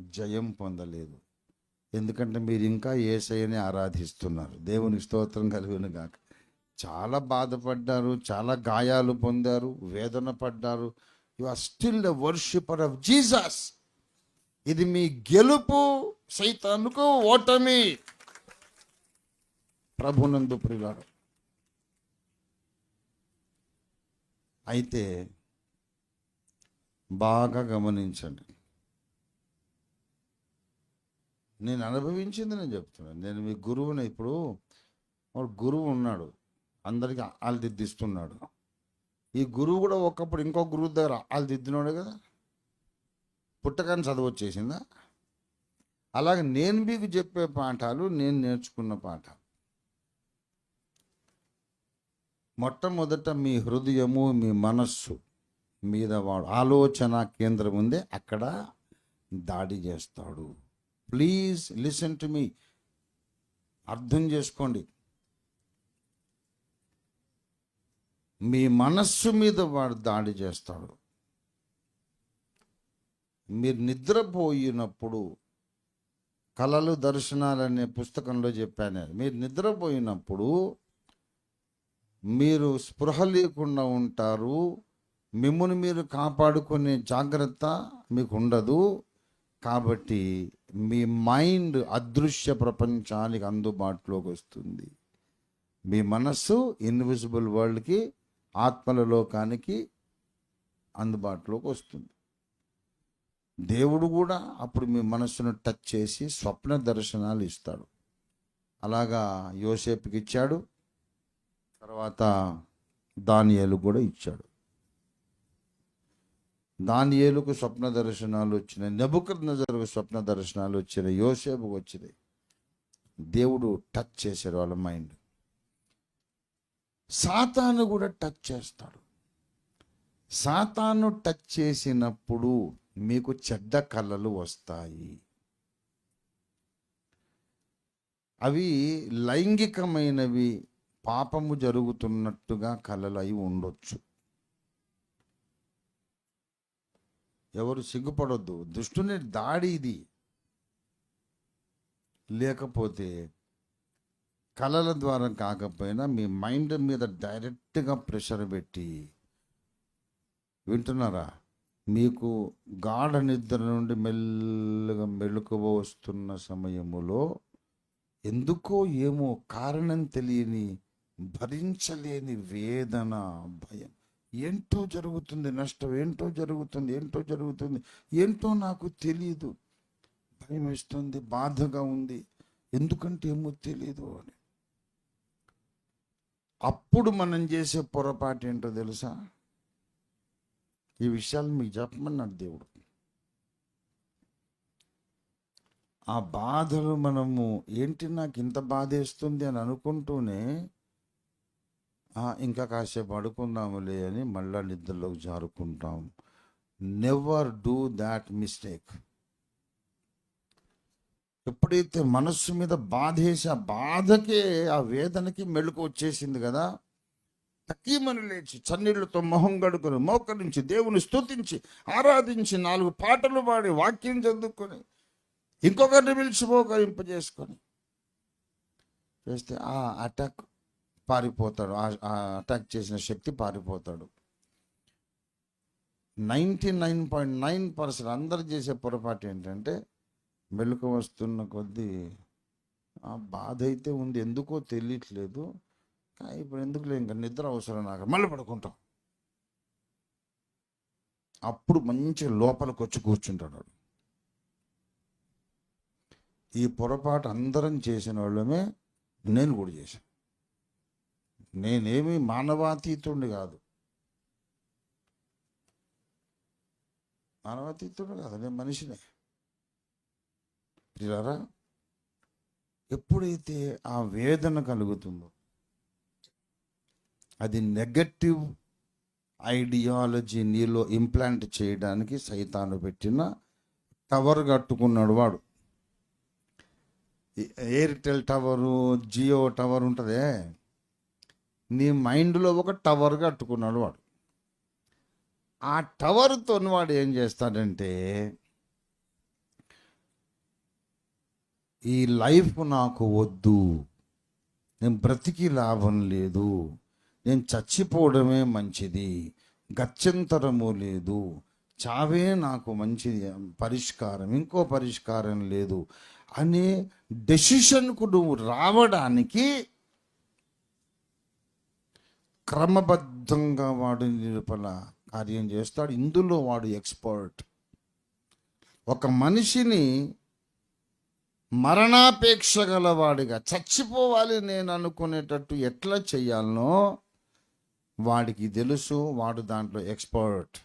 జయం పొందలేదు. ఎందుకంటే మీరు ఇంకా ఏసైని ఆరాధిస్తున్నారు. దేవుని స్తోత్రం కలిగిన గాక. చాలా బాధపడ్డారు చాలా గాయాలు పొందారు వేదన పడ్డారు. You are still the worshipper of Jesus ఇది మీ గెలుపు సైతానుకు ఓటమి. ప్రభునందు ప్రియులారు. అయితే బాగా గమనించండి. నేను అనుభవించింది నేను చెప్తున్నాను నేను మీ గురువుని ఇప్పుడు వాడు గురువు ఉన్నాడు. అందరికి ఆలు దిద్దిస్తున్నాడు. ఈ గురువు కూడా ఒకప్పుడు ఇంకో గురువు దగ్గర ఆలు దిద్దినాడు కదా? పుట్టకాన్ని చదువు వచ్చేసిందా? అలాగే నేను మీకు చెప్పే పాఠాలు నేను నేర్చుకున్న పాఠాలు. మొట్టమొదట మీ హృదయము మీ మనస్సు మీద వాడు ఆలోచన కేంద్రం ఉందే అక్కడ దాడి చేస్తాడు. Please listen to me. అర్థం చేసుకోండి. మీ మనస్సు మీద వాడు దాడి చేస్తాడు. మీరు నిద్రపోయినప్పుడు కళలు దర్శనాలు అనే పుస్తకంలో చెప్పాను. మీరు నిద్రపోయినప్పుడు మీరు స్పృహ లేకుండా ఉంటారు. మిమ్మల్ని మీరు కాపాడుకునే జాగ్రత్త మీకు ఉండదు కాబట్టి మీ మైండ్ అదృశ్య ప్రపంచానికి అందుబాటులోకి వస్తుంది. మీ మనస్సు ఇన్విజిబుల్ వరల్డ్కి ఆత్మల లోకానికి అందుబాటులోకి వస్తుంది. దేవుడు కూడా అప్పుడు మీ మనస్సును టచ్ చేసి స్వప్న దర్శనాలు ఇస్తాడు. అలాగా యోసేపుకి ఇచ్చాడు. తర్వాత దానియాలు కూడా ఇచ్చాడు. దానియేలుకు స్వప్న దర్శనాలు వచ్చినాయి. నెబుకర్ నజరుకు స్వప్న దర్శనాలు వచ్చినాయి. యోసేపుకు వచ్చినాయి. దేవుడు టచ్ చేశాడు వాళ్ళ మైండ్. సాతాను కూడా టచ్ చేస్తాడు. సాతాను టచ్ చేసినప్పుడు మీకు చెడ్డ కళలు వస్తాయి. అవి లైంగికమైనవి పాపము జరుగుతున్నట్టుగా కళలు అయి ఉండొచ్చు. ఎవరు సిగ్గుపడొద్దు. దుష్టుని దాడి ఇది. లేకపోతే కళల ద్వారా కాకపోయినా మీ మైండ్ మీద డైరెక్ట్గా ప్రెషర్ పెట్టి వింటున్నారా? మీకు గాఢ నిద్ర నుండి మెల్లగా మెలుకువ వస్తున్న సమయములో ఎందుకో ఏమో కారణం తెలియని భరించలేని వేదన భయం. ఏంటో జరుగుతుంది నష్టం ఏంటో జరుగుతుంది ఏంటో జరుగుతుంది ఏంటో నాకు తెలియదు భయం వేస్తుంది బాధగా ఉంది. ఎందుకంటే ఏమో తెలియదు అని. అప్పుడు మనం చేసే పొరపాటు ఏంటో తెలుసా? ఈ విషయాలు మీకు చెప్పమన్నాడు దేవుడు. ఆ బాధలు మనము ఏంటి నాకు ఇంత బాధ వేస్తుంది అని అనుకుంటూనే ఇంకా కాసేపు పడుకుందాములే అని మళ్ళా నిద్రలోకి జారుకుంటాం. నెవర్ డూ దాట్ మిస్టేక్ ఎప్పుడైతే మనస్సు మీద బాధేసి ఆ బాధకే ఆ వేదనకి మెళుకు వచ్చేసింది కదా తక్కీమని లేచి చన్నీళ్ళతో మొహం గడుకుని మోకరించి దేవుని స్తుతించి ఆరాధించి నాలుగు పాటలు పాడి వాక్యం చదువుకొని ఇంకొకరిని పిలిచి మోకరింపజేసుకొని చేస్తే ఆ అటాక్ పారిపోతాడు. అటాక్ చేసిన శక్తి పారిపోతాడు. Ninety nine point nine percent అందరు చేసే పొరపాటు ఏంటంటే మెలకు వస్తున్న కొద్దీ ఆ బాధ అయితే ఉంది. ఎందుకో తెలియట్లేదు. కానీ ఇప్పుడు ఎందుకులే ఇంకా నిద్ర అవసరం నాకు. మళ్ళీ పడుకుంటాం. అప్పుడు మంచి లోపలికి వచ్చి కూర్చుంటాడు ఈ పొరపాటు అందరం చేసిన వాళ్ళమే నేను కూడా చేశాను. నేనేమి మానవాతీతుడిని కాదు. మానవాతీతుడు కాదు నేను మనిషినే. ప్రియులారా ఎప్పుడైతే ఆ వేదన కలుగుతుందో అది నెగటివ్ ఐడియాలజీ నీలో ఇంప్లాంట్ చేయడానికి సైతాను పెట్టిన టవర్ కట్టుకున్నాడు వాడు. ఎయిర్టెల్ టవరు జియో టవర్ ఉంటుందే. నీ మైండ్లో ఒక టవర్ కట్టుకున్నాడు వాడు. ఆ టవర్తో వాడు ఏం చేస్తాడంటే ఈ లైఫ్ నాకు వద్దు నేను బ్రతికి లాభం లేదు నేను చచ్చిపోవడమే మంచిది గత్యంతరము లేదు చావే నాకు మంచి పరిష్కారం ఇంకో పరిష్కారం లేదు అనే డెసిషన్కు నువ్వు రావడానికి క్రమబద్ధంగా వాడు నిలుపల కార్యం చేస్తాడు. ఇందులో వాడు ఎక్స్పర్ట్. ఒక మనిషిని మరణాపేక్ష గలవాడిగా చచ్చిపోవాలి నేను అనుకునేటట్టు ఎట్లా చేయాలనో వాడికి తెలుసు వాడు దాంట్లో ఎక్స్పర్ట్.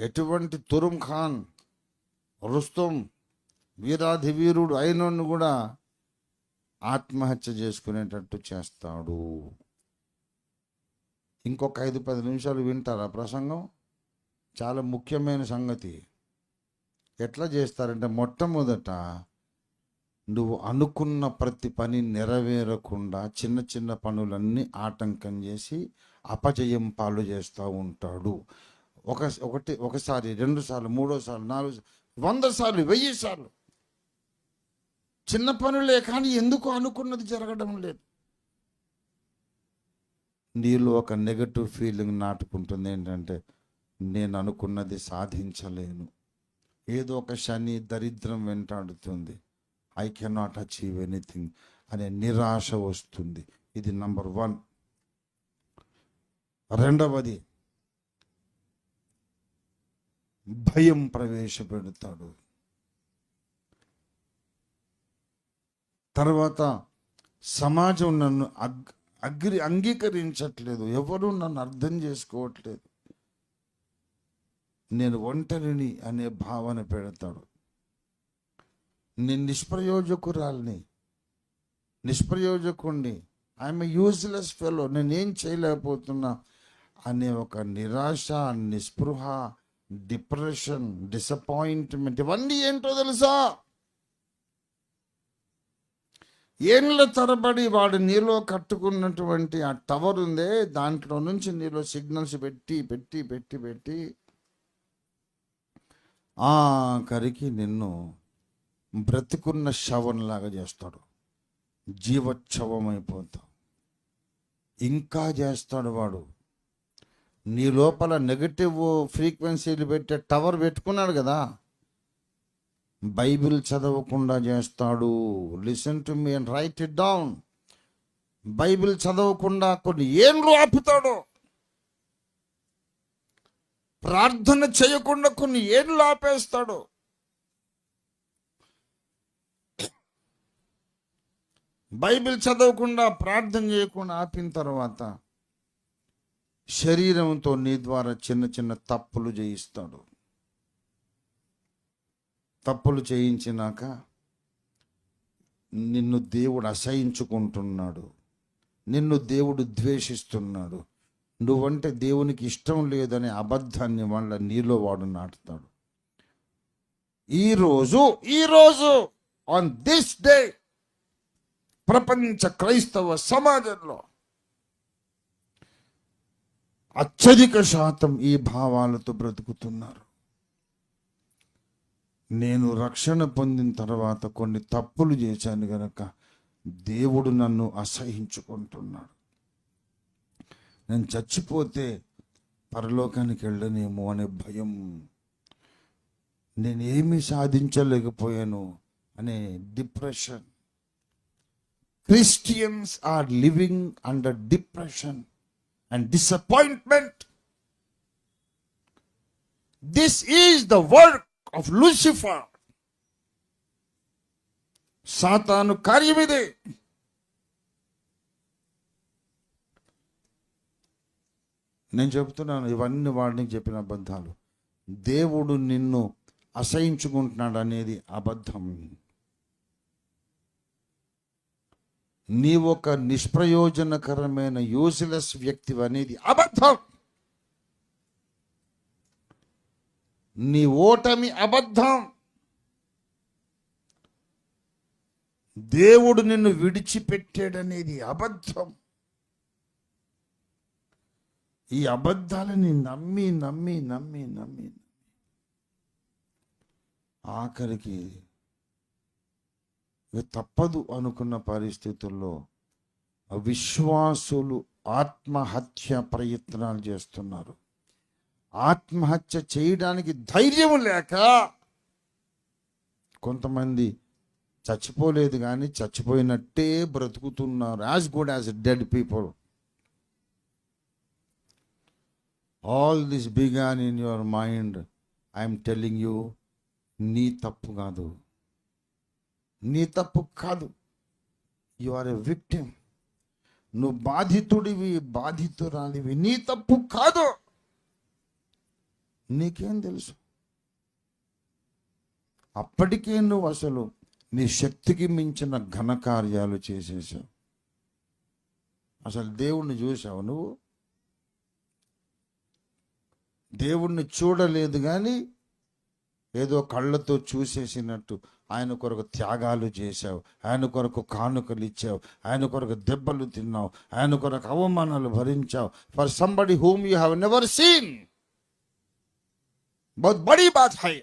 ఎటువంటి తురుం ఖాన్ రుస్తుం వీరాధి వీరుడు అయినోడిని కూడా ఆత్మహత్య చేసుకునేటట్టు చేస్తాడు. ఇంకొక ఐదు పది నిమిషాలు వింటారా ప్రసంగం? చాలా ముఖ్యమైన సంగతి. ఎట్లా చేస్తారంటే మొట్టమొదట నువ్వు అనుకున్న ప్రతి పని నెరవేరకుండా చిన్న చిన్న పనులన్నీ ఆటంకం చేసి అపజయం పాలు చేస్తూ ఉంటాడు. ఒక ఒకటి ఒకసారి రెండు సార్లు మూడో సార్లు నాలుగు సార్లు, వంద సార్లు వెయ్యి సార్లు. చిన్న పనులే కానీ ఎందుకు అనుకున్నది జరగడం లేదు. నీలో ఒక నెగటివ్ ఫీలింగ్ నాటుకుంటుంది ఏంటంటే నేను అనుకున్నది సాధించలేను. ఏదో ఒక శని దరిద్రం వెంటాడుతుంది. ఐ కెనాట్ అచీవ్ ఎనీథింగ్ అనే నిరాశ వస్తుంది. ఇది నంబర్ వన్ రెండవది భయం ప్రవేశపెడతాడు. తర్వాత సమాజం నన్ను అగ్ అగ్రి అంగీకరించట్లేదు. ఎవరు నన్ను అర్థం చేసుకోవట్లేదు. నేను ఒంటరిని అనే భావన పెడతాడు. నేను నిష్ప్రయోజకురాల్ని నిష్ప్రయోజకుణ్ణి. ఐఎమ్ యూజ్లెస్ ఫెలో నేనేం చేయలేకపోతున్నా అనే ఒక నిరాశ నిస్పృహ డిప్రెషన్ డిసప్పాయింట్మెంట్ ఇవన్నీ ఏంటో తెలుసా? ఏళ్ళ తరబడి వాడు నీలో కట్టుకున్నటువంటి ఆ టవర్ ఉందే దాంట్లో నుంచి నీలో సిగ్నల్స్ పెట్టి పెట్టి పెట్టి పెట్టి ఆఖరికి నిన్ను బ్రతికున్న శవంలాగా చేస్తాడు. జీవోత్సవం అయిపోతావు ఇంకా చేస్తాడు వాడు. నీ లోపల నెగటివ్ ఫ్రీక్వెన్సీలు పెట్టే టవర్ పెట్టుకున్నాడు కదా. బైబిల్ చదవకుండా చేస్తాడు. Listen to me and write it down Bible చదవకుండా కొన్ని ఏండ్లు ఆపుతాడు. ప్రార్థన చేయకుండా కొన్ని ఏండ్లు ఆపేస్తాడు. బైబిల్ చదవకుండా ప్రార్థన చేయకుండా ఆపిన తర్వాత శరీరంతో నీ ద్వారా చిన్న చిన్న తప్పులు చేయిస్తాడు. తప్పులు చేయించినాక నిన్ను దేవుడు అసహించుకుంటున్నాడు. నిన్ను దేవుడు ద్వేషిస్తున్నాడు. నువ్వంటే దేవునికి ఇష్టం లేదనే అబద్ధాన్ని వాళ్ళ నీలో వాడు నాటుతాడు. ఈరోజు ఈరోజు ఆన్ దిస్ డే ప్రపంచ క్రైస్తవ సమాజంలో అత్యధిక శాతం ఈ భావాలతో బ్రతుకుతున్నారు. నేను రక్షణ పొందిన తర్వాత కొన్ని తప్పులు చేశాను గనక దేవుడు నన్ను అసహించుకుంటున్నాడు. నేను చచ్చిపోతే పరలోకానికి వెళ్ళనేమో అనే భయం. నేనేమి సాధించలేకపోయాను అనే depression. Christians are living under depression and disappointment. This is the work of Lucifer సాతాను కార్యం ఇదే నేను చెప్తున్నాను ఇవన్నీ వాడిని చెప్పిన అబద్ధాలు. దేవుడు నిన్ను అసహించుకుంటున్నాడు అనేది అబద్ధం. నీ ఒక నిష్ప్రయోజనకరమైన యూజ్లెస్ వ్యక్తి అనేది అబద్ధం. నీ ఓటమి అబద్ధం. దేవుడు నిన్ను విడిచిపెట్టాడనేది అబద్ధం. ఈ అబద్ధాలని నమ్మి నమ్మి నమ్మి నమ్మి ఆఖరికి తప్పదు అనుకున్న పరిస్థితుల్లో విశ్వాసులు ఆత్మహత్య ప్రయత్నాలు చేస్తున్నారు. ఆత్మహత్య చేయడానికి ధైర్యం లేక కొంతమంది చచ్చిపోలేదు కానీ చచ్చిపోయినట్టే బ్రతుకుతున్నారు as good as dead people all this began in your mind I'm telling you నీ తప్పు కాదు. నీ తప్పు కాదు. యు ఆర్ ఎ విక్టిమ్ నువ్వు బాధితుడివి బాధితురాలివి. నీ తప్పు కాదు. నీకేం తెలుసు? అప్పటికే నువ్వు అసలు నీ శక్తికి మించిన ఘనకార్యాలు చేసేసావు. అసలు దేవుణ్ణి చూసావు నువ్వు? దేవుణ్ణి చూడలేదు కానీ ఏదో కళ్ళతో చూసేసినట్టు ఆయన కొరకు త్యాగాలు చేశావు ఆయన కొరకు కానుకలు ఇచ్చావు ఆయన కొరకు దెబ్బలు తిన్నావు ఆయన కొరకు అవమానాలు భరించావు. For somebody whom you have never seen बहुत बड़ी बात है।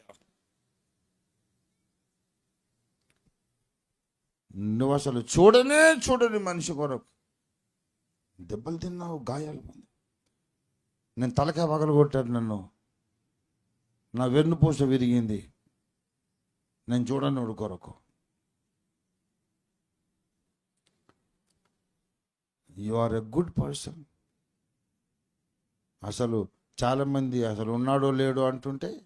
నువ్వు అసలు చూడనే చూడని మనిషి కొరకు దెబ్బలు తిన్నావు గాయాలు నేను తలకాయ పగలు కొట్టాడు నన్ను నా వెన్నుపూస విరిగింది నేను చూడనోడు కొరకు you are a good person అసలు చాలామంది అసలు ఉన్నాడో లేడో అంటుంటే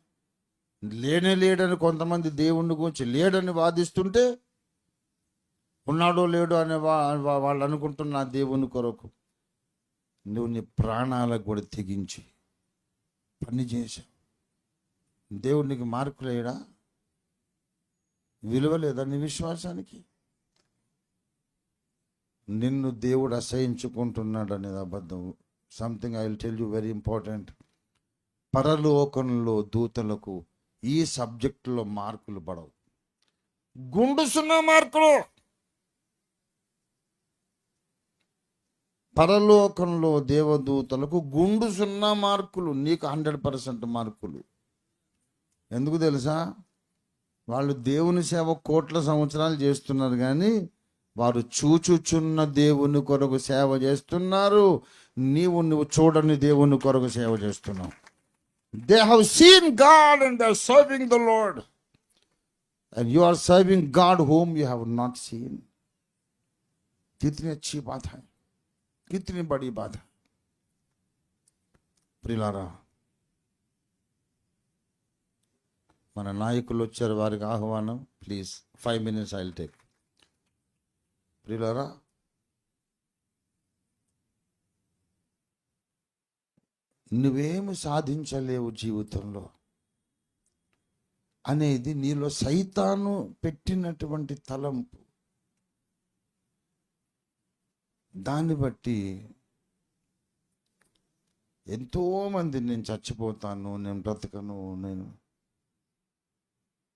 లేనే లేడని కొంతమంది దేవుణ్ణి గురించి లేడని వాదిస్తుంటే ఉన్నాడో లేడో అనే వా వాళ్ళు అనుకుంటున్న దేవుని కొరకు నువ్వు నీ ప్రాణాలకు కూడా తెగించి పని చేశావు. దేవుడు నీకు విలువలేదా విలువ లేదా నీ విశ్వాసానికి? నిన్ను దేవుడు అసహించుకుంటున్నాడు అనేది అబద్ధం. Something I will tell you very important పరలోకంలో దూతలకు ఈ సబ్జెక్టులో మార్కులు పడవు. గుండు సున్నా మార్కులు. పరలోకంలో దేవదూతలకు గుండు సున్నా మార్కులు. నీకు హండ్రెడ్ పర్సెంట్ మార్కులు. ఎందుకు తెలుసా? వాళ్ళు దేవుని సేవ కోట్ల సంవత్సరాలు చేస్తున్నారు కానీ వారు చూచుచున్న దేవుని కొరకు సేవ చేస్తున్నారు. నీవు నువ్వు చూడని దేవుని కొరకు సేవ చేస్తున్నావు. they have seen God and they serving the Lord and you are serving God whom you have not seen कितनी अच्छी बात है कितनी बड़ी बात है ప్రిలారా మన నాయకులు వచ్చారు వారికి ఆహ్వానం please five minutes I take ప్రియులారా నువ్వేమి సాధించలేవు జీవితంలో అనేది నీలో సైతాను పెట్టినటువంటి తలంపు. దాన్ని బట్టి ఎంతోమంది నేను చచ్చిపోతాను నేను బ్రతకను నేను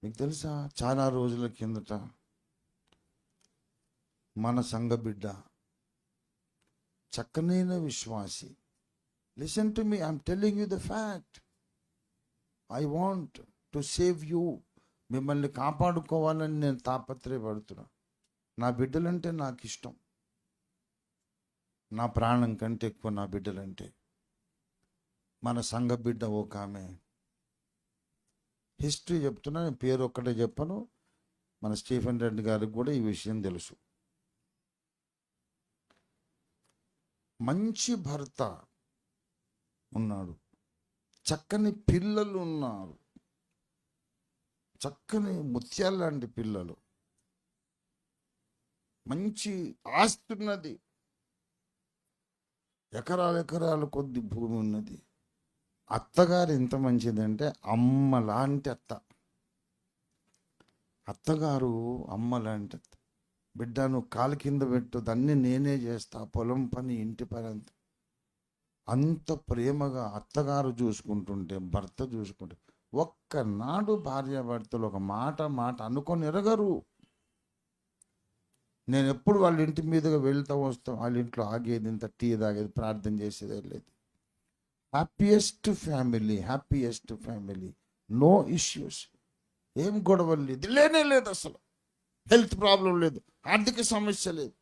మీకు తెలుసా? చాలా రోజుల కిందట మన సంఘ బిడ్డ చక్కనైన విశ్వాసి listen to me I'm telling you the fact I want to save you మిమ్మల్ని కాపాడుకోవాలని నేను తాపత్రయపడుతున్నా. నా బిడ్డలంటే నాకు ఇష్టం. నా ప్రాణం కంటే ఎక్కువ నా బిడ్డలంటే. మన సంఘ బిడ్డ ఒక ఆమె. హిస్టరీ చెప్తున్నా నేను పేరు ఒక్కటే చెప్పను. మన స్టీఫెన్ రెడ్డి గారికి కూడా ఈ విషయం తెలుసు. మంచి భర్త ఉన్నాడు. చక్కని పిల్లలు ఉన్నారు. చక్కని ముత్యాల లాంటి పిల్లలు. మంచి ఆస్తి ఉన్నది ఎకరాలు ఎకరాలు కొద్ది భూమి ఉన్నది. అత్తగారు ఎంత మంచిదంటే అమ్మ లాంటి అత్త. అత్తగారు అమ్మ లాంటి అత్త. బిడ్డ నువ్వు కాలు కింద పెట్టు దాన్ని నేనే చేస్తా పొలం పని ఇంటి పని అంతా. అంత ప్రేమగా అత్తగారు చూసుకుంటుంటే భర్త చూసుకుంటే ఒక్కనాడు భార్య భర్తలు ఒక మాట మాట అనుకొని ఎరగరు. నేను ఎప్పుడు వాళ్ళ ఇంటి మీదుగా వెళ్తా వస్తాం వాళ్ళ ఇంట్లో ఆగేది ఇంత టీ తాగేది ప్రార్థన చేసేది లేదు. Happiest family happiest family no issues ఏం గొడవలు లేదు లేనే లేదు అసలు. హెల్త్ ప్రాబ్లం లేదు ఆర్థిక సమస్య లేదు.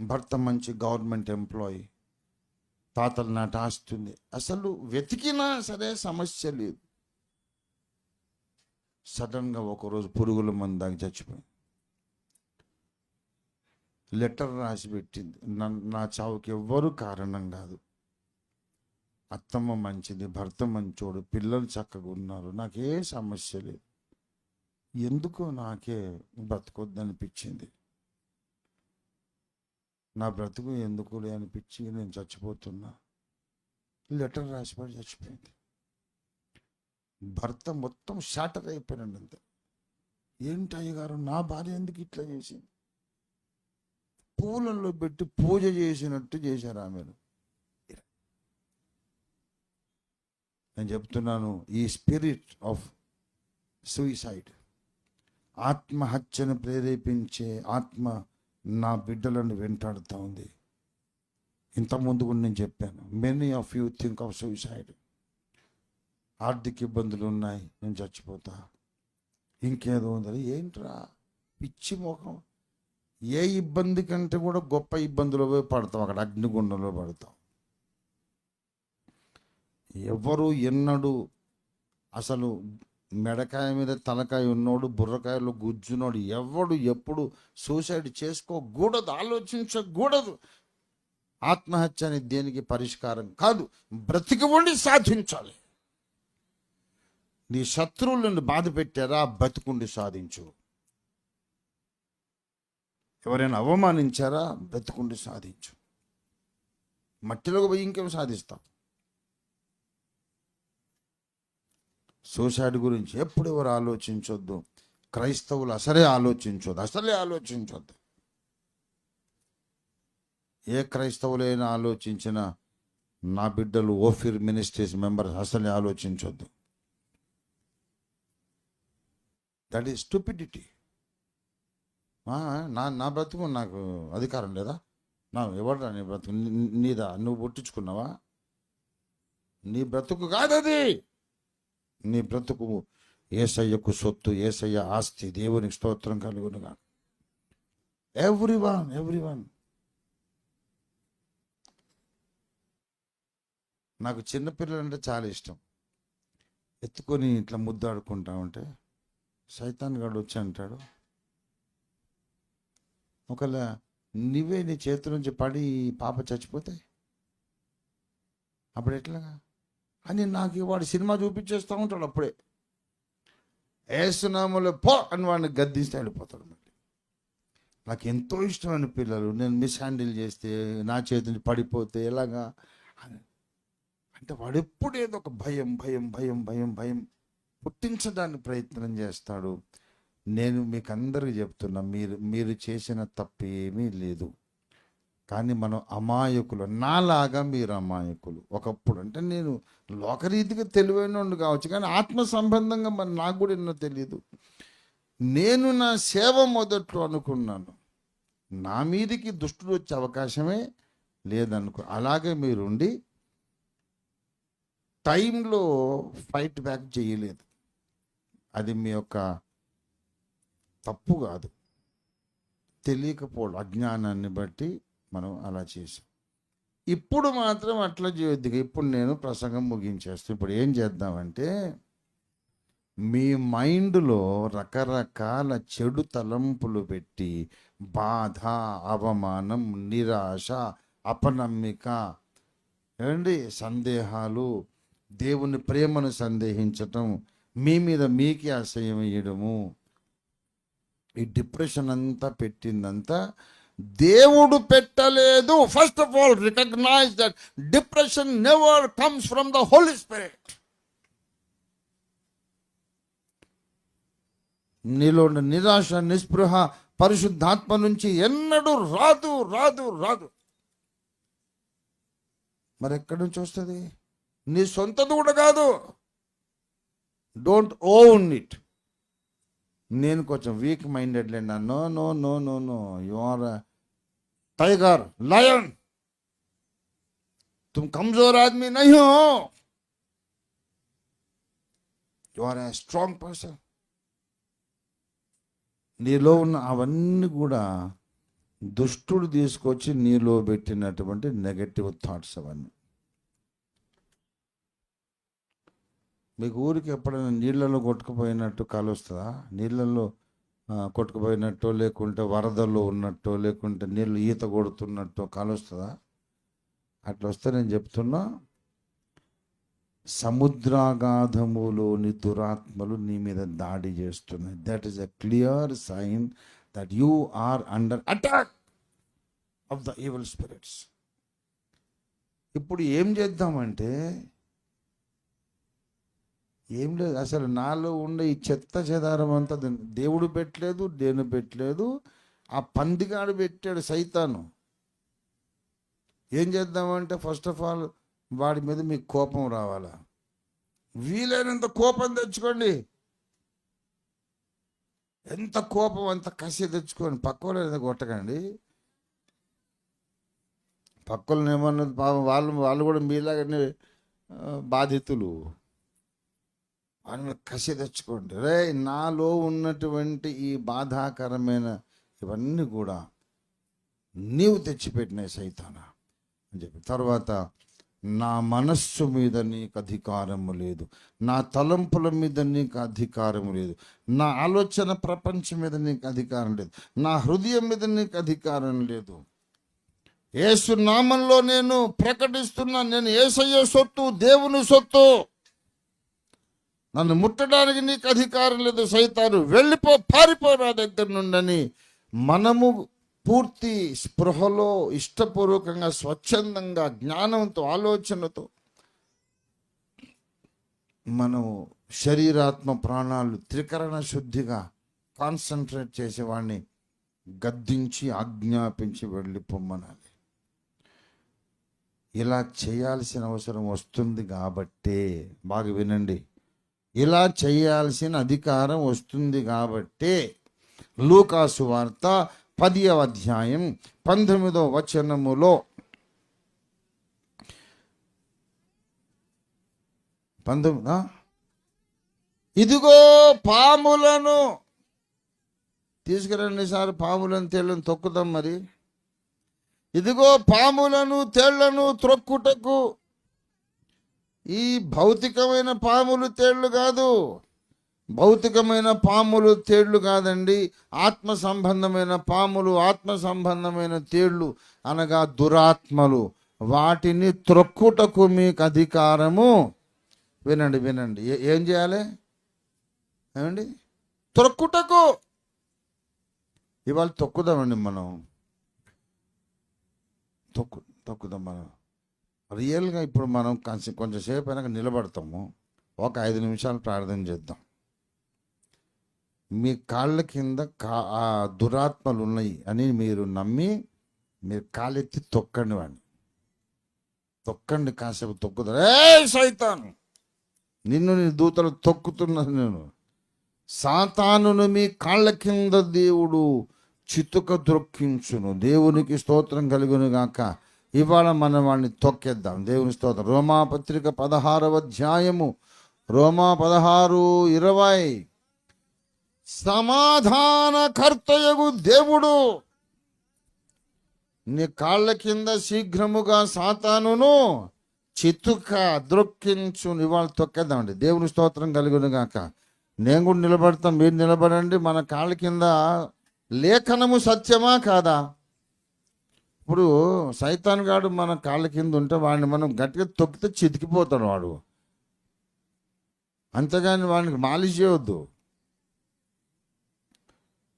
భర్త మంచి గవర్నమెంట్ ఎంప్లాయీ. తాతల నాట ఆస్తుంది అసలు వెతికినా సరే సమస్య లేదు. సడన్గా ఒకరోజు పురుగుల మందాకి చచ్చిపోయింది. లెటర్ రాసి పెట్టింది. నన్- నా చావుకి ఎవ్వరు కారణం కాదు. అత్తమ్మ మంచిది భర్త మంచోడు పిల్లలు చక్కగా ఉన్నారు. నాకే సమస్య లేదు. ఎందుకో నాకే బ్రతకొద్దనిపించింది నా బ్రతుకు ఎందుకులే అనిపించి నేను చచ్చిపోతున్నా. లెటర్ రాసిపడి చచ్చిపోయింది. భర్త మొత్తం షాటర్ అయిపోయినాడు అంతే. ఏంటి అయ్యగారు నా భార్య ఎందుకు ఇట్లా చేసింది? పూలల్లో పెట్టి పూజ చేసినట్టు చేశారు ఆమెను. నేను చెప్తున్నాను ఈ స్పిరిట్ ఆఫ్ సూయిసైడ్ ఆత్మహత్యను ప్రేరేపించే ఆత్మ నా బిడ్డలను వెంటాడుతూ ఉంది. ఇంతకుముందు కూడా నేను చెప్పాను many of you think of suicide ఆర్థిక ఇబ్బందులు ఉన్నాయి నేను చచ్చిపోతా. ఇంకేదో ఉందని ఏంట్రా? పిచ్చి ముఖం ఏ ఇబ్బంది కంటే కూడా గొప్ప ఇబ్బందులు పోయి పడతాం అక్కడ అగ్నిగుండంలో పడతాం. ఎవరు ఎన్నడూ అసలు మెడకాయ మీద తలకాయ ఉన్నోడు బుర్రకాయలో గుజ్జునోడు ఎవడు ఎప్పుడు సూసైడ్ చేసుకోకూడదు ఆలోచించకూడదు. ఆత్మహత్య అనేది దేనికి పరిష్కారం కాదు బ్రతికి ఉండి సాధించాలి. నీ శత్రువులను బాధ పెట్టారా బతుకుండి సాధించు. ఎవరైనా అవమానించారా బ్రతికుండి సాధించు. మట్టిలోకి పోయి ఇంకేం సాధిస్తాం సూసైడ్ గురించి ఎప్పుడు ఎవరు ఆలోచించొద్దు. క్రైస్తవులు అసలే ఆలోచించొద్దు అసలే ఆలోచించొద్దు. ఏ క్రైస్తవులైనా ఆలోచించిన నా బిడ్డలు ఓఫిర్ మినిస్ట్రీస్ మెంబర్స్ అసలే ఆలోచించొద్దు. దట్ ఈస్ స్టూపిడిటీ నా నా బ్రతుకు నాకు అధికారం లేదా? నా ఎవడరా నీ బ్రతుకు? నీదా? నువ్వు పుట్టించుకున్నావా? నీ బ్రతుకు కాదది! నీ బ్రతుకు ఏసయ్యకు సొత్తు ఏసయ్య ఆస్తి దేవునికి స్తోత్రం కలుగునుగా. ఎవ్రీ వన్ ఎవ్రీ వన్ నాకు చిన్నపిల్లలు అంటే చాలా ఇష్టం. ఎత్తుకొని ఇట్లా ముద్దాడుకుంటా ఉంటే సైతాన్ గడు వచ్చి అంటాడు ఒకవేళ నువ్వే నీ చేతి నుంచి పడి పాప చచ్చిపోతే? అప్పుడు ఎట్లాగా? అని నాకు వాడు సినిమా చూపించేస్తూ ఉంటాడు అప్పుడే. ఏసునామలో పో అని వాడిని గద్దిస్తే వెళ్ళిపోతాడు మళ్ళీ. నాకు ఎంతో ఇష్టమైన పిల్లలు నేను మిస్ హ్యాండిల్ చేస్తే నా చేతి నుంచి పడిపోతే ఎలాగా? అంటే వాడు ఎప్పుడు ఏదో ఒక భయం భయం భయం భయం భయం పుట్టించడానికి ప్రయత్నం చేస్తాడు. నేను మీకు అందరికీ చెప్తున్నా మీరు మీరు చేసిన తప్పు ఏమీ లేదు. కానీ మనం అమాయకులు నాలాగా మీరు అమాయకులు. ఒకప్పుడు అంటే నేను లోకరీతిగా తెలివైన కావచ్చు కానీ ఆత్మ సంబంధంగా మరి నాకు కూడా ఎన్నో తెలియదు నేను నా సేవ మొదట్లో అనుకున్నాను. నా మీదికి దుష్టుడు వచ్చే అవకాశమే లేదనుకో అలాగే మీరుండి టైంలో ఫైట్ బ్యాక్ చేయలేదు. అది మీ యొక్క తప్పు కాదు. తెలియకపోవడం అజ్ఞానాన్ని బట్టి మనం అలా చేసాం. ఇప్పుడు మాత్రం అట్లా చేయొద్దు ఇప్పుడు నేను ప్రసంగం ముగించేస్తాను ఇప్పుడు ఏం చేద్దామంటే మీ మైండ్లో రకరకాల చెడు తలంపులు పెట్టి బాధ అవమానం నిరాశ అపనమ్మిక ఏమండి సందేహాలు దేవుని ప్రేమను సందేహించటం మీ మీద మీకే అసహ్యం వేయడము ఈ డిప్రెషన్ అంతా పెట్టిందంతా దేవుడు పెట్టలేదు. First of all recognize that depression never comes from the holy spirit నీలో నిరాశ నిస్పృహ పరిశుద్ధాత్మ నుంచి ఎన్నడూ రాదు రాదు రాదు. మరి ఎక్కడి నుంచి వస్తుంది? నీ సొంతది కూడా కాదు. డోంట్ ఓన్ ఇట్ నేను కొంచెం వీక్ మైండెడ్ లేండి no no no no no you are tiger lion तुम कमजोर आदमी नहीं हो you are a strong person నీలో ఉన్న అవన్నీ కూడా దుష్టుడు తీసుకొచ్చి నీలో పెట్టినటువంటి నెగటివ్ థాట్స్ అవన్నీ మీకు ఊరికి ఎప్పుడైనా నీళ్ళలో కొట్టుకుపోయినట్టు కాలు వస్తుందా నీళ్ళల్లో ఆ, కొట్టుకుపోయినట్టో లేకుంటే వరదల్లో ఉన్నట్టో లేకుంటే నీళ్ళు ఈత కొడుతున్నట్టో కాలు వస్తుందా అట్లా వస్తే నేను చెప్తున్నా సముద్రాగాధములోని దురాత్మలు నీ మీద దాడి చేస్తున్నాయి. That is a clear sign that you are under attack of the evil spirits ఇప్పుడు ఏం చేద్దామంటే ఏం లేదు. అసలు నాలో ఉండే ఈ చెత్త చెదారం అంతా దేవుడు పెట్టలేదు నేను పెట్టలేదు ఆ పందిగాడు పెట్టాడు సైతాను. ఏం చేద్దామంటే ఫస్ట్ ఆఫ్ ఆల్ వాడి మీద మీకు కోపం రావాలా? వీలైనంత కోపం తెచ్చుకోండి. ఎంత కోపం అంత కసి తెచ్చుకోండి. పక్కన కొట్టకండి. పక్కలను ఏమన్నది? పాపం వాళ్ళు వాళ్ళు కూడా మీలాగానే బాధితులు. వాళ్ళ మీద కసి తెచ్చుకోండి రే నాలో ఉన్నటువంటి ఈ బాధాకరమైన ఇవన్నీ కూడా నీవు తెచ్చిపెట్టినాయి సైతాన? అని చెప్పి. తర్వాత నా మనస్సు మీద నీకు అధికారము లేదు. నా తలంపుల మీద నీకు అధికారం లేదు. నా ఆలోచన ప్రపంచం మీద నీకు అధికారం లేదు. నా హృదయం మీద నీకు అధికారం లేదు. ఏసు నామంలో నేను ప్రకటిస్తున్నా. నేను ఏసయ్య సొత్తు దేవుని సొత్తు. నన్ను ముట్టడానికి నీకు అధికారం లేదు సైతాను వెళ్ళిపో పారిపో నా దగ్గర నుండని మనము పూర్తి స్పృహలో ఇష్టపూర్వకంగా స్వచ్ఛందంగా జ్ఞానంతో ఆలోచనతో మనము శరీరాత్మ ప్రాణాలు త్రికరణ శుద్ధిగా కాన్సన్ట్రేట్ చేసేవాడిని గద్దించి ఆజ్ఞాపించి వెళ్ళిపోమ్మనాలి ఇలా చేయాల్సిన అవసరం వస్తుంది కాబట్టే బాగా వినండి. ఇలా చేయాల్సిన అధికారం వస్తుంది కాబట్టి లూకాసు వార్త పదియవ అధ్యాయం పంతొమ్మిదవ వచనములో పంతొమ్మిదా ఇదిగో పాములను తీసుకురండి సార్ పాములను తేళ్ళను తొక్కుదాం మరి. ఇదిగో పాములను తేళ్ళను త్రొక్కుటకు ఈ భౌతికమైన పాములు తేళ్ళు కాదు. భౌతికమైన పాములు తేళ్ళు కాదండి. ఆత్మ సంబంధమైన పాములు ఆత్మ సంబంధమైన తేళ్ళు అనగా దురాత్మలు. వాటిని త్రొక్కుటకు మీకు అధికారము. వినండి వినండి. ఏ- ఏం చేయాలి? ఏమండి? త్రొక్కుటకు. ఇవాళ తొక్కుదామండి మనం. తొక్కు తొక్కుదాం మనం. రియల్గా ఇప్పుడు మనం కొంచెం కొంచెంసేపు అయినాక నిలబడతాము. ఒక ఐదు నిమిషాలు ప్రార్థన చేద్దాం. మీ కాళ్ళ కింద కా ఆ దురాత్మలు ఉన్నాయి అని మీరు నమ్మి మీరు కాలెత్తి తొక్కండి వాడిని. తొక్కండి కాసేపు తొక్కుతారు. ఏ సైతాను! నిన్ను నీ దూతలు తొక్కుతున్నాను నేను. సాతానును మీ కాళ్ళ కింద దేవుడు చితుక ద్రొక్కించును దేవునికి స్తోత్రం కలుగును గాక ఇవాళ మనం వాడిని తొక్కేద్దాం. దేవుని స్తోత్రం. రోమాపత్రిక పదహారవ అధ్యాయము. రోమా పదహారు ఇరవై. సమాధానకర్తయగు దేవుడు. నీ కాళ్ళ కింద శీఘ్రముగా సాతానును చితుక ద్రొక్కించు. ఇవాళ తొక్కేద్దామండి దేవుని స్తోత్రం కలిగిన గాక. నేను కూడా నిలబడతాం. మీరు నిలబడండి. మన కాళ్ళ కింద లేఖనము సత్యమా కాదా? ఇప్పుడు సైతాన్ గాడు మన కాళ్ళ కింద ఉంటే వాడిని మనం గట్టిగా తొక్కితే చితికిపోతాడు వాడు. అంతేగాని వాడికి మాలిష్ చేయవద్దు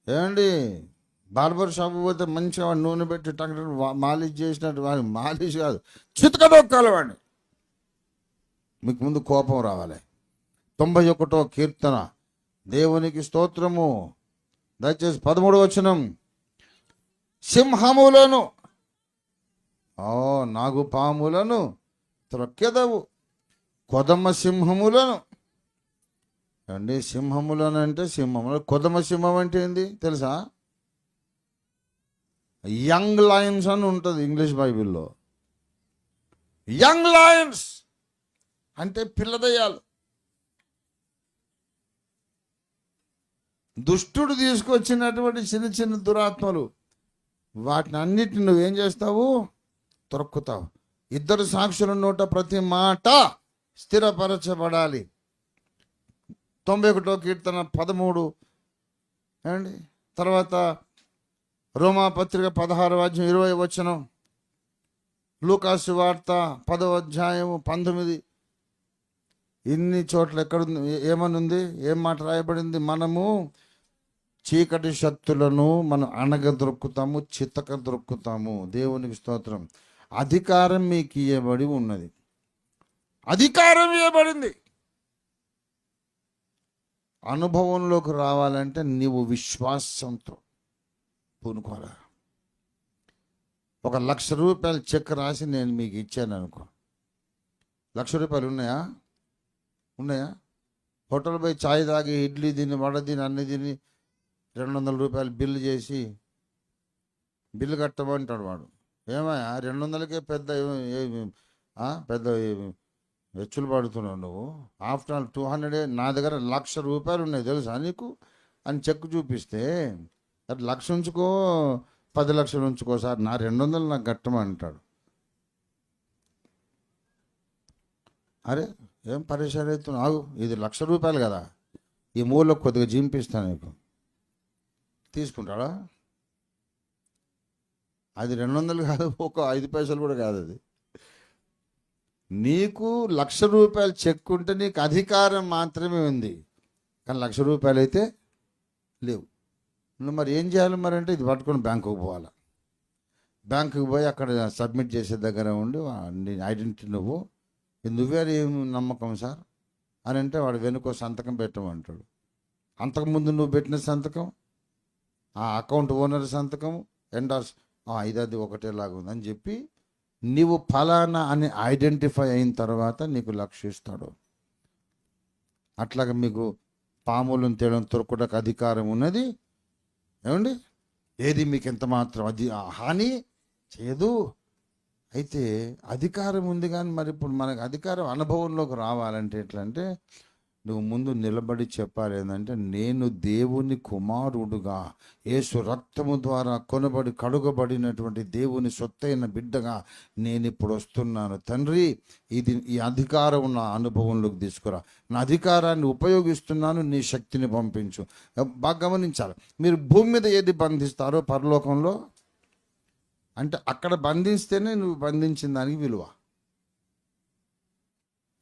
ఏమండి? బార్బర్ షాప్ పోతే మంచిగా వాడు నూనె పెట్టి టంక మాలిష్ చేసినట్టు వాడిని మాలిష్ కాదు చితక దొక్కాలి వాడిని. మీకు ముందు కోపం రావాలి. తొంభై ఒకటో కీర్తన. దేవునికి స్తోత్రము. దయచేసి పదమూడు వచనం. సింహములను ఓ నాగు పాములను త్రొక్కెదవు. కొదమ సింహములను. అండి సింహములను అంటే సింహములు. కొదమ సింహం అంటే ఏంది? తెలుసా? యంగ్ లయన్స్ అని ఉంటుంది ఇంగ్లీష్ బైబిల్లో. యంగ్ లయన్స్ అంటే పిల్లదయ్యాలు దుష్టుడు తీసుకొచ్చినటువంటి చిన్న చిన్న దురాత్మలు. వాటిని అన్నిటిని నువ్వేం చేస్తావు? తొరక్కుతావు. ఇద్దరు సాక్షుల నోట ప్రతి మాట స్థిరపరచబడాలి. తొంభై ఒకటో కీర్తన పదమూడు. ఏమండి? తర్వాత రోమాపత్రిక పదహారు అధ్యాయం ఇరవై వచనం. లూకాసు వార్త పదవ అధ్యాయము పంతొమ్మిది. ఇన్ని చోట్ల ఎక్కడ ఏమనుంది ఏం మాట రాయబడింది? మనము చీకటి శక్తులను మనం అనగ దొరుకుతాము చితక దొరుకుతాము. దేవునికి స్తోత్రం. అధికారం మీకు ఇవ్వబడి ఉన్నది. అధికారం ఇవ్వబడింది అనుభవంలోకి రావాలంటే నీవు విశ్వాసంతో పూనుకోరా ఒక లక్ష రూపాయలు చెక్ రాసి నేను మీకు ఇచ్చాను అనుకో. లక్ష రూపాయలు ఉన్నాయా? ఉన్నాయా? హోటల్ పోయి చాయ్ తాగి ఇడ్లీ తిని వడ తిని అన్ని తిని రెండు వందల రూపాయలు బిల్లు చేసి బిల్లు కట్టమంటాడు వాడు. ఏమయ్యా రెండు వందలకే పెద్ద పెద్ద హెచ్చులు పడుతున్నావు నువ్వు. ఆఫ్టర్ ఆల్ టూ హండ్రెడ్ నా దగ్గర లక్ష రూపాయలు ఉన్నాయి తెలుసా నీకు? అని చెక్ చూపిస్తే లక్ష ఉంచుకో పది లక్షలు ఉంచుకో సార్ నా రెండు వందలు నాకు కట్టమంటాడు అరే ఏం పరిశాన్ అవుతుంది ఆగు ఇది లక్ష రూపాయలు కదా. ఈ మూలలో కొద్దిగా జీంపిస్తాను నీకు. తీసుకుంటాడా? అది రెండు వందలు కాదు ఒక ఐదు పైసలు కూడా కాదు అది. నీకు లక్ష రూపాయలు చెక్ ఉంటే నీకు అధికారం మాత్రమే ఉంది. కానీ లక్ష రూపాయలు అయితే లేవు. నువ్వు మరి ఏం చేయాలి మరి అంటే ఇది పట్టుకొని బ్యాంకుకు పోవాలి. బ్యాంకుకి పోయి అక్కడ సబ్మిట్ చేసే దగ్గర ఉండి వా- ఐడెంటిటీ నువ్వు. నువ్వే ఏం నమ్మకం సార్? అని అంటే వాడు వెనుక సంతకం పెట్టమంటాడు అంతకుముందు నువ్వు పెట్టిన సంతకం ఆ అకౌంట్ ఓనర్ సంతకం ఎండార్స్ ఐదది ఒకటేలాగా ఉందని చెప్పి నీవు ఫలానా అని ఐడెంటిఫై అయిన తర్వాత నీకు లక్షిస్తాడు అట్లాగా మీకు పాములను తేడం తొరకడానికి అధికారం ఉన్నది. ఏమండి? ఏది మీకు ఎంత మాత్రం అది హాని చేయదు. అయితే అధికారం ఉంది కానీ మరి ఇప్పుడు మనకు అధికారం అనుభవంలోకి రావాలంటే ఎట్లా అంటే నువ్వు ముందు నిలబడి చెప్పాలి ఏంటంటే నేను దేవుని కుమారుడుగా యేసు రక్తము ద్వారా కొనబడి కడుగబడినటువంటి దేవుని సొత్తైన బిడ్డగా నేను ఇప్పుడు వస్తున్నాను. తండ్రి ఇది ఈ అధికారం నా అనుభవంలోకి తీసుకురా. నా అధికారాన్ని ఉపయోగిస్తున్నాను నీ శక్తిని పంపించు. బాగా గమనించాలి. మీరు భూమి మీద ఏది బంధిస్తారో పరలోకంలో? అంటే అక్కడ బంధిస్తేనే నువ్వు బంధించిన దానికి విలువ.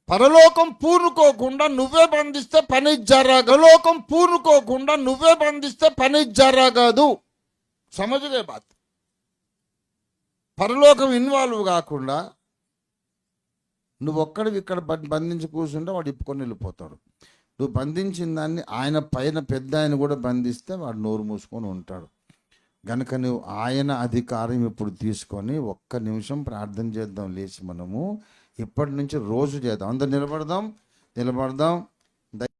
పరలోకం పూనుకోకుండా నువ్వే బంధిస్తే పని జరగదు లోకం పూనుకోకుండా నువ్వే బంధిస్తే పని జరగదు. సమజలే బాత్. పరలోకం ఇన్వాల్వ్ కాకుండా నువ్వు ఒక్కడివి ఇక్కడ బంధించి కూర్చుంటే వాడు ఇప్పుకొని వెళ్ళిపోతాడు. నువ్వు బంధించిన దాన్ని ఆయన పైన పెద్ద ఆయన కూడా బంధిస్తే వాడు నోరు మూసుకొని ఉంటాడు. గనుక నువ్వు ఆయన అధికారం ఇప్పుడు తీసుకొని ఒక్క నిమిషం ప్రార్థన చేద్దాం లేచి మనము. ఇప్పటి నుంచి రోజు చేద్దాం. అందరు నిలబడదాం నిలబడదాం.